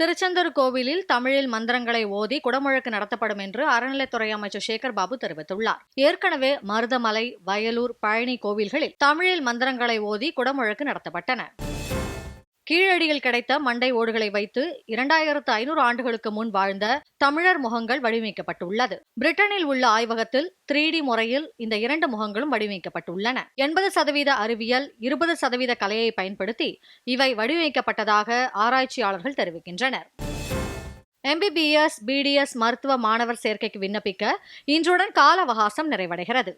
திருச்செந்தூர் கோவிலில் தமிழில் மந்திரங்களை ஓதி குடமுழக்கு நடத்தப்படும் என்று அறநிலைத்துறை அமைச்சர் சேகர் பாபு தெரிவித்துள்ளார். ஏற்கனவே மருதமலை வயலூர் பழனி கோவில்களில் தமிழில் மந்திரங்களை ஓதி குடமுழக்கு நடத்தப்பட்டன. கீழடியில் கிடைத்த மண்டை ஓடுகளை வைத்து இரண்டாயிரத்து ஐநூறு ஆண்டுகளுக்கு முன் வாழ்ந்த தமிழர் முகங்கள் வடிவமைக்கப்பட்டுள்ளது. பிரிட்டனில் உள்ள ஆய்வகத்தில் த்ரீ டி முறையில் இந்த இரண்டு முகங்களும் வடிவமைக்கப்பட்டுள்ளன. எண்பது சதவீத அறிவியல் இருபது சதவீத கலையை பயன்படுத்தி இவை வடிவமைக்கப்பட்டதாக ஆராய்ச்சியாளர்கள் தெரிவிக்கின்றனர். எம்பிபிஎஸ் பிடிஎஸ் மருத்துவ மாணவர் சேர்க்கைக்கு விண்ணப்பிக்க இன்றுடன் கால அவகாசம் நிறைவடைகிறது.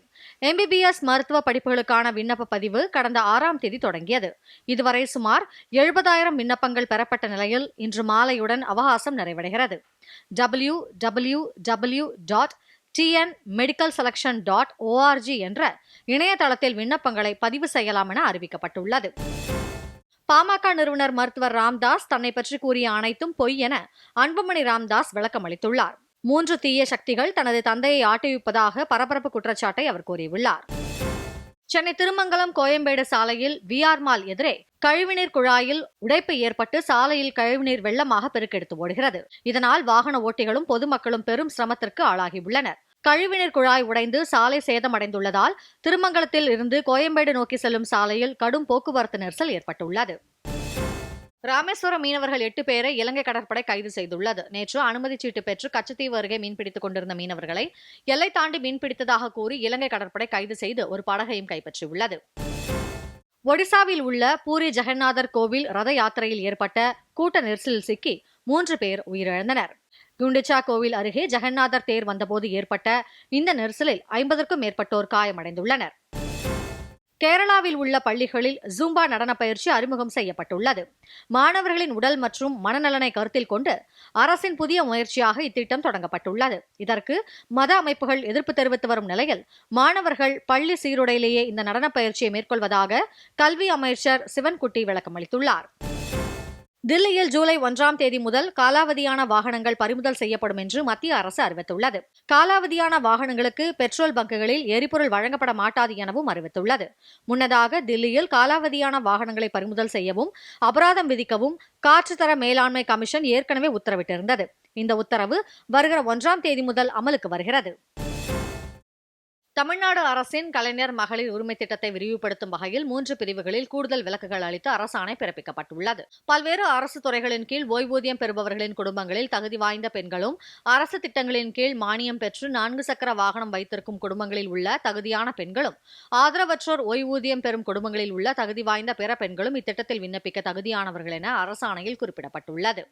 எம்பிபிஎஸ் மருத்துவ படிப்புகளுக்கான விண்ணப்ப பதிவு கடந்த ஆறாம் தேதி தொடங்கியது. இதுவரை சுமார் எழுபதாயிரம் விண்ணப்பங்கள் பெறப்பட்ட நிலையில் இன்று மாலையுடன் அவகாசம் நிறைவடைகிறது. W W W dot TN medical selection dot ORG என்ற இணையதளத்தில் விண்ணப்பங்களை பதிவு செய்யலாம் என அறிவிக்கப்பட்டுள்ளது. பாமக நிறுவனர் மருத்துவர் ராம்தாஸ் தன்னை பற்றி கூறிய அனைத்தும் பொய் என அன்புமணி ராம்தாஸ் விளக்கம் அளித்துள்ளார். மூன்று தீய சக்திகள் தனது தந்தையை ஆட்டிவிப்பதாக பரபரப்பு குற்றச்சாட்டை அவர் கூறியுள்ளார். சென்னை திருமங்கலம் கோயம்பேடு சாலையில் விஆர் மால் எதிரே கழிவுநீர் குழாயில் உடைப்பு ஏற்பட்டு சாலையில் கழிவுநீர் வெள்ளமாக பெருக்கெடுத்து ஓடுகிறது. இதனால் வாகன ஓட்டிகளும் பொதுமக்களும் பெரும் சிரமத்திற்கு ஆளாகியுள்ளனர் கழிவுநீர் குழாய் உடைந்து சாலை சேதமடைந்துள்ளதால் திருமங்கலத்தில் இருந்து கோயம்பேடு நோக்கி செல்லும் சாலையில் கடும் போக்குவரத்து நெரிசல் ஏற்பட்டுள்ளது. ராமேஸ்வரம் மீனவர்கள் எட்டு பேரை இலங்கை கடற்படை கைது செய்துள்ளது. நேற்று அனுமதி சீட்டு பெற்று கச்சத்தீவு அருகே மீன்பிடித்துக் கொண்டிருந்த மீனவர்களை எல்லை தாண்டி மீன்பிடித்ததாக கூறி இலங்கை கடற்படை கைது செய்து ஒரு படகையும் கைப்பற்றியுள்ளது. ஒடிசாவில் உள்ள பூரி ஜெகநாதர் கோவில் ரத யாத்திரையில் ஏற்பட்ட கூட்ட நெரிசலில் சிக்கி மூன்று பேர் உயிரிழந்தனர். குண்டிச்சா கோவில் அருகே ஜெகநாதர் தேர் வந்தபோது ஏற்பட்ட இந்த நெரிசலில் ஐம்பதற்கும் மேற்பட்டோர் காயமடைந்துள்ளனர். கேரளாவில் உள்ள பள்ளிகளில் ஜூம்பா நடன பயிற்சி அறிமுகம் செய்யப்பட்டுள்ளது. மாணவர்களின் உடல் மற்றும் மனநலனை கருத்தில் கொண்டு அரசின் புதிய முயற்சியாக இத்திட்டம் தொடங்கப்பட்டுள்ளது. இதற்கு மத அமைப்புகள் எதிர்ப்பு தெரிவித்து வரும் நிலையில் மாணவர்கள் பள்ளி சீருடையிலேயே இந்த நடன பயிற்சியை மேற்கொள்வதாக கல்வி அமைச்சர் சிவன்குட்டி விளக்கமளித்துள்ளார். தில்லியில் ஜூலை ஒன்றாம் தேதி முதல் காலாவதியான வாகனங்கள் பறிமுதல் செய்யப்படும் என்று மத்திய அரசு அறிவித்துள்ளது. காலாவதியான வாகனங்களுக்கு பெட்ரோல் பங்குகளில் எரிபொருள் வழங்கப்பட மாட்டாது எனவும் அறிவித்துள்ளது. முன்னதாக தில்லியில் காலாவதியான வாகனங்களை பறிமுதல் செய்யவும் அபராதம் விதிக்கவும் காற்றுத்தர மேலாண்மை கமிஷன் ஏற்கனவே உத்தரவிட்டிருந்தது. இந்த உத்தரவு வருகிற ஒன்றாம் தேதி முதல் அமலுக்கு வருகிறது. தமிழ்நாடு அரசின் கலைஞர் மகளிர் உரிமை திட்டத்தை விரிவுபடுத்தும் வகையில் மூன்று பிரிவுகளில் கூடுதல் விலக்குகள் அளித்து அரசாணை பிறப்பிக்கப்பட்டுள்ளது. பல்வேறு அரசு துறைகளின் கீழ் ஓய்வூதியம் பெறுபவர்களின் குடும்பங்களில் தகுதி வாய்ந்த பெண்களும் அரசு திட்டங்களின் கீழ் மானியம் பெற்று நான்கு சக்கர வாகனம் வைத்திருக்கும் குடும்பங்களில் உள்ள தகுதியான பெண்களும் ஆதரவற்றோர் ஓய்வூதியம் பெறும் குடும்பங்களில் உள்ள தகுதி வாய்ந்த பிற பெண்களும் இத்திட்டத்தில் விண்ணப்பிக்க தகுதியானவர்கள் என அரசாணையில் குறிப்பிடப்பட்டுள்ளது.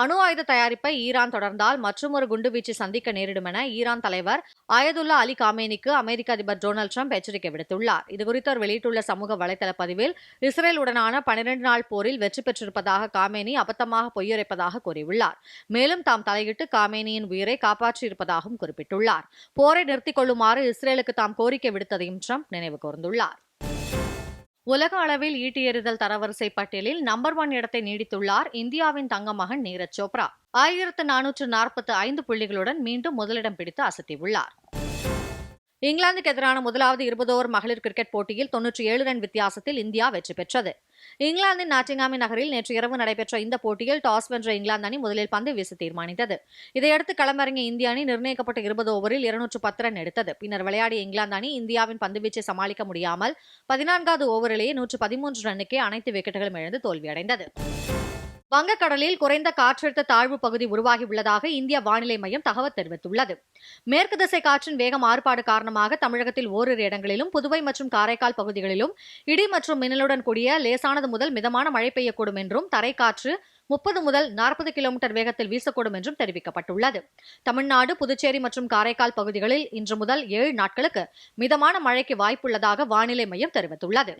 அணு ஆயுத தயாரிப்பை ஈரான் தொடர்ந்தால் மற்றொரு குண்டுவீச்சு சந்திக்க நேரிடும் என ஈரான் தலைவர் அயதுல்லா அலி காமேனிக்கு அமெரிக்க அதிபர் டொனால்டு ட்ரம்ப் எச்சரிக்கை விடுத்துள்ளார். இதுகுறித்து அவர் வெளியிட்டுள்ள சமூக வலைதள பதிவில் இஸ்ரேலுடனான பனிரெண்டு நாள் போரில் வெற்றி பெற்றிருப்பதாக காமேனி அபத்தமாக பொய்யுரைப்பதாக கூறியுள்ளார். மேலும் தாம் தலையிட்டு காமேனியின் உயிரை காப்பாற்றியிருப்பதாகவும் குறிப்பிட்டுள்ளார். போரை நிறுத்திக் கொள்ளுமாறு இஸ்ரேலுக்கு தாம் கோரிக்கை விடுத்ததையும் ட்ரம்ப் நினைவு கூர்ந்துள்ளார். உலக அளவில் ஈட்டி எறிதல் தரவரிசை பட்டியலில் நம்பர் ஒன் இடத்தை நீடித்துள்ளார் இந்தியாவின் தங்க மகன் நீரஜ் சோப்ரா. ஆயிரத்து நானூற்று நாற்பத்து ஐந்து புள்ளிகளுடன் மீண்டும் முதலிடம் பிடித்து அசத்தியுள்ளார். இங்கிலாந்துக்கு எதிரான முதலாவது இருபது ஓவர் மகளிர் கிரிக்கெட் போட்டியில் தொன்னூற்றி ஏழு ரன் வித்தியாசத்தில் இந்தியா வெற்றி பெற்றது. இங்கிலாந்தின் நாட்டிங்காமி நகரில் நேற்று இரவு நடைபெற்ற இந்த போட்டியில் டாஸ் வென்ற இங்கிலாந்து அணி முதலில் பந்து வீச தீர்மானித்தது. இதையடுத்து களமிறங்கிய இந்திய அணி நிர்ணயிக்கப்பட்ட இருபது ஓவரில் இருநூற்று பத்து ரன் எடுத்தது. பின்னர் விளையாடிய இங்கிலாந்து அணி இந்தியாவின் பந்துவீச்சை சமாளிக்க முடியாமல் பதினான்காவது ஓவரிலேயே நூற்று பதிமூன்று ரன்னுக்கே அனைத்து விக்கெட்டுகளும் இழந்து தோல்வியடைந்தது. வங்கக்கடலில் குறைந்த காற்றழுத்த தாழ்வு பகுதி உருவாகியுள்ளதாக இந்திய வானிலை மையம் தகவல் தெரிவித்துள்ளது. மேற்கு திசை காற்றின் வேக மாறுபாடு காரணமாக தமிழகத்தில் ஓரிரு இடங்களிலும் புதுவை மற்றும் காரைக்கால் பகுதிகளிலும் இடி மற்றும் மின்னலுடன் கூடிய லேசானது முதல் மிதமான மழை பெய்யக்கூடும் என்றும் தரைக்காற்று முப்பது முதல் நாற்பது கிலோமீட்டர் வேகத்தில் வீசக்கூடும் என்றும் தெரிவிக்கப்பட்டுள்ளது. தமிழ்நாடு புதுச்சேரி மற்றும் காரைக்கால் பகுதிகளில் இன்று முதல் ஏழு நாட்களுக்கு மிதமான மழைக்கு வாய்ப்புள்ளதாக வானிலை மையம் தெரிவித்துள்ளது.